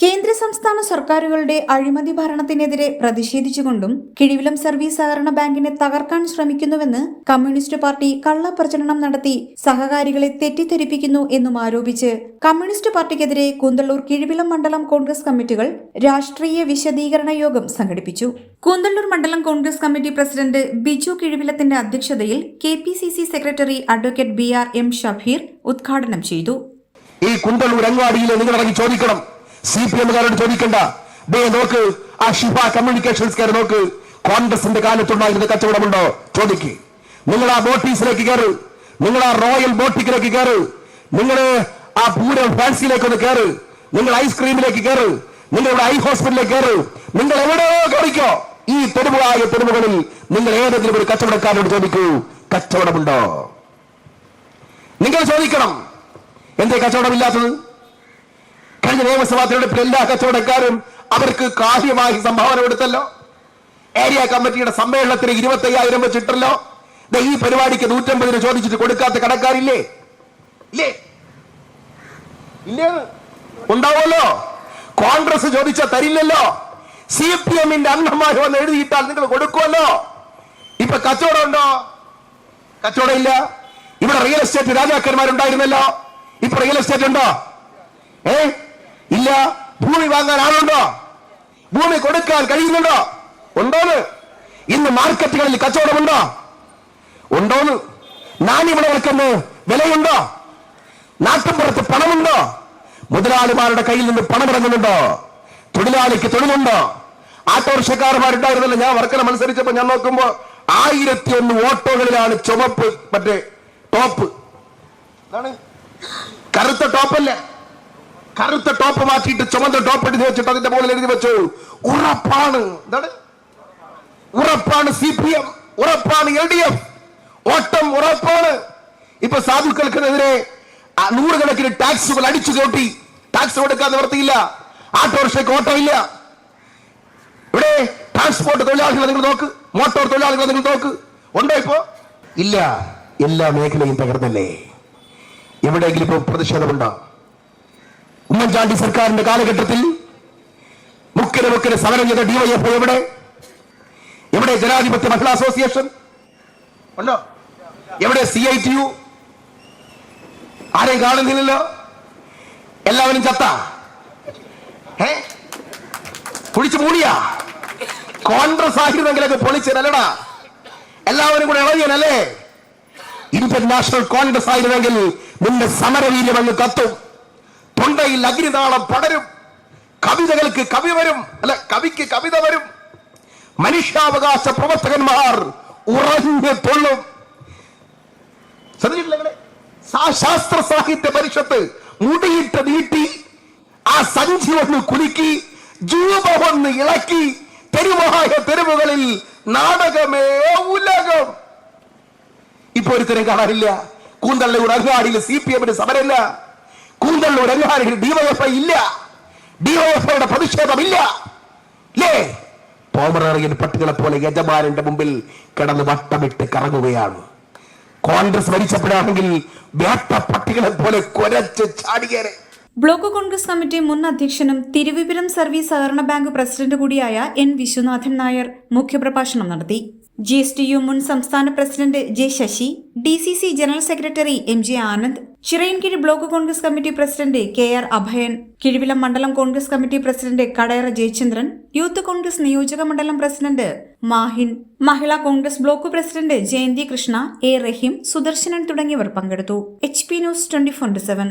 കേന്ദ്ര സംസ്ഥാന സർക്കാരുകളുടെ അഴിമതി ഭരണത്തിനെതിരെ പ്രതിഷേധിച്ചുകൊണ്ടും കിഴിവിലം സർവീസ് സഹകരണ ബാങ്കിനെ തകർക്കാൻ ശ്രമിക്കുന്നുവെന്ന് കമ്മ്യൂണിസ്റ്റ് പാർട്ടി കള്ളപ്രചരണം നടത്തി സഹകാരികളെ തെറ്റിദ്ധരിപ്പിക്കുന്നു എന്നും ആരോപിച്ച് കമ്മ്യൂണിസ്റ്റ് പാർട്ടിക്കെതിരെ കുന്തള്ളൂർ കിഴിവിലം മണ്ഡലം കോൺഗ്രസ് കമ്മിറ്റികൾ രാഷ്ട്രീയ വിശദീകരണ യോഗം സംഘടിപ്പിച്ചു. കുന്തള്ളൂർ മണ്ഡലം കോൺഗ്രസ് കമ്മിറ്റി പ്രസിഡന്റ് ബിജു കിഴിവിലത്തിന്റെ അധ്യക്ഷതയിൽ K secretary advocate B R M Shafeer ഉദ്ഘാടനം ചെയ്തു. ഈ കുന്തള്ളൂർ അങ്ങാടിയിൽ നിങ്ങൾ ഇറങ്ങി ചോദിക്കണം. സി പി എമ്മുകാരോട് ചോദിക്കണ്ട. ദേ നോക്ക് ആ ഷിഫ കമ്മ്യൂണിക്കേഷൻസ്കാർ നോക്ക് കോൺഗ്രസിന്റെ കാലത്തുണ്ടായിരുന്ന കച്ചവടമുണ്ടോ? ചോദിക്ക്. നിങ്ങൾ ആ ബോട്ടീസിലേക്ക് കയറ് നിങ്ങൾ ആ റോയൽ ബോട്ടിക്കിലേക്ക് കയറ് നിങ്ങൾ ആ പൂരം ഫാൻസിയിലേക്ക് ഒന്ന് കയറ് നിങ്ങൾ ഐസ്ക്രീമിലേക്ക് കയറ് നിങ്ങൾ ഇവിടെ ഐ ഹോസ്പിറ്റലിലേക്ക് കയറ് നിങ്ങൾ എവിടെയോ കയറിക്കോ ഈ തെരുവുകളായ തെരുവുകളിൽ നിങ്ങൾ ഏതെങ്കിലും ഒരു കച്ചവടക്കാരോട് ചോദിക്കൂ കച്ചവടമുണ്ടോ? നിങ്ങൾ ചോദിക്കണം. എന്തേ കച്ചവടമില്ലാത്തത്? കഴിഞ്ഞ നിയമസഭാ തെരഞ്ഞെടുപ്പിൽ എല്ലാ കച്ചവടക്കാരും അവർക്ക് കാര്യമായി സംഭാവന കൊടുത്തല്ലോ. ഏരിയ കമ്മിറ്റിയുടെ സമ്മേളനത്തിന് ഇരുപത്തി അയ്യായിരം വെച്ചിട്ടല്ലോ ഈ പരിപാടിക്ക് നൂറ്റമ്പതിന് ചോദിച്ചിട്ട് കൊടുക്കാത്ത കടക്കാരില്ലേ? ഇല്ലേ? ഇല്ലേ ഉണ്ടാവുമല്ലോ. കോൺഗ്രസ് ചോദിച്ച തരില്ലല്ലോ. സി പി എമ്മിന്റെ അംഗന്മാർ വന്ന് എഴുതിയിട്ടാൽ നിങ്ങൾ കൊടുക്കുമല്ലോ. ഇപ്പൊ കച്ചവടം ഉണ്ടോ? കച്ചവടം ഇല്ല. ഇവിടെ റിയൽ എസ്റ്റേറ്റ് രാജാക്കന്മാരുണ്ടായിരുന്നല്ലോ. ഇപ്പൊ റിയൽ എസ്റ്റേറ്റ് ഉണ്ടോ? ഏ? ഇല്ല. ഭൂമി വാങ്ങാൻ ആളുണ്ടോ? ഭൂമി കൊടുക്കാൻ കഴിയുന്നുണ്ടോ? ഉണ്ടോന്ന്? ഇന്ന് മാർക്കറ്റുകളിൽ കച്ചവടമുണ്ടോ? ഉണ്ടോന്ന്? നാണ്യവിളകൾക്കെന്ന് വിലയുണ്ടോ? നാട്ടിൻപുറത്ത് പണമുണ്ടോ? മുതലാളിമാരുടെ കയ്യിൽ നിന്ന് പണം ഇറങ്ങുന്നുണ്ടോ തൊഴിലാളിക്ക് തൊഴിലുണ്ടോ? ആട്ടോറിക്ഷക്കാരന്മാരുണ്ടായിരുന്നല്ലോ. ഞാൻ വർക്കല മത്സരിച്ചപ്പോ ഞാൻ നോക്കുമ്പോ ആയിരത്തി ഒന്ന് ഓട്ടോകളിലാണ് ചുമപ്പ് മറ്റേ ടോപ്പ്. കറുത്ത ടോപ്പല്ലേ? കറുത്ത ടോപ്പ് മാറ്റിയിട്ട് ചുമന്ന ടോപ്പ് എഴുതി വെച്ചിട്ട് അതിന്റെ മുകളിൽ എഴുതി വെച്ചു. ഉറപ്പാണ്. എന്താണ്? ഉറപ്പാണ് സി പി എം ഉറപ്പാണ് എൽ ഡി എഫ് ഓട്ടം ഉറപ്പാണ്. ഇപ്പൊ സാധുക്കൾക്കെതിരെ നൂറുകണക്കിന് ടാക്സുകൾ അടിച്ചു കൂട്ടി ടാക്സ് കൊടുക്കാൻ നിവർത്തിയില്ല. ആട്ടോറിക്ഷയ്ക്ക് ഓട്ടം ഇല്ല. ഇവിടെ ട്രാൻസ്പോർട്ട് തൊഴിലാളികളെ നിങ്ങൾ നോക്ക്. മോട്ടോർ തൊഴിലാളികളെ നിങ്ങൾ നോക്ക്. ഉണ്ടോ ഇപ്പോ? ഇല്ല. എല്ലാ മേഖലയും തകർന്നല്ലേ? എവിടെയെങ്കിലും ഇപ്പൊ പ്രതിഷേധമുണ്ടോ? ഉമ്മൻചാണ്ടി സർക്കാരിന്റെ കാലഘട്ടത്തിൽ മുക്കിന് മുക്കിന് സമരം ചെയ്ത ഡിവൈഎഫ് എവിടെ? എവിടെ ജനാധിപത്യ മഹിളാ അസോസിയേഷൻ? ഉണ്ടോ? എവിടെ സി ഐ ടി യു ആരെയും കാണുന്നില്ലല്ലോ? എല്ലാവരും ചത്ത? ഏ കുഴിച്ചു മൂടിയാ? കോൺഗ്രസ് ആയിരുന്നെങ്കിലൊക്കെ പൊളിച്ചതല്ലടാ. എല്ലാവരും കൂടെ ഇളകിയനല്ലേ ഇന്ത്യൻ നാഷണൽ കോൺഗ്രസ് ആയിരുന്നെങ്കിൽ നിന്റെ സമരവീര്യം അങ്ങ് കത്തും. തൊണ്ടയിൽ അഗ്നിതാളം പടരും. കവിതകൾക്ക് കവി വരും. അല്ല കവിക്ക് കവിത വരും. മനുഷ്യാവകാശ പ്രവർത്തകന്മാർ ഉറഞ്ഞു തൊള്ളും. ശാസ്ത്ര സാഹിത്യ പരിഷത്ത് മുടിയിട്ട് നീട്ടി ആ സഞ്ചി ഒന്ന് കുലുക്കി ജൂപ ഒന്ന് ഇളക്കി തെരുവായ തെരുവുകളിൽ നാടകമേ ഉലകം. ഇപ്പൊ ഒരുത്തരം കാണാനില്ല. കൂന്തള്ളൂർ അങ്ങാടിയിൽ സി പി എമ്മിന് സമരമില്ല. കൂന്തള്ളൂർ എഫ് ഡിവൈഎഫ്ഐ ഇല്ല. ഡിവൈഎഫ്ഐയുടെ പ്രതിഷേധമില്ല. ലേ പോമററിയൻ പട്ടികളെ പോലെ യജമാനന്റെ മുമ്പിൽ കിടന്ന് വട്ടമിട്ട് കറങ്ങുകയാണ്. കോൺഗ്രസ് ഭരിച്ചപ്പോഴാണെങ്കിൽ വേട്ട പട്ടികളെ പോലെ കുരച്ച് ചാടിയേറെ. ബ്ലോക്ക് കോൺഗ്രസ് കമ്മിറ്റി മുൻ അധ്യക്ഷനും തിരുവിപുരം സർവീസ് സഹകരണ ബാങ്ക് പ്രസിഡന്റ് കൂടിയായ എൻ വിശ്വനാഥൻ നായർ മുഖ്യപ്രഭാഷണം നടത്തി. ജി എസ് ടി യു മുൻ സംസ്ഥാന president J Sasi D C C general secretary M J Anand Chirayinkeezhu block Congress committee president K R Abhayan Kizhuvilam മണ്ഡലം Congress committee president Kadayara Jayachandran youth Congress നിയോജക മണ്ഡലം president Mahin Mahila Congress block president Jayanthi Krishna A Rahim Sudarsanan തുടങ്ങിയവർ പങ്കെടുത്തു. H P news twenty four seven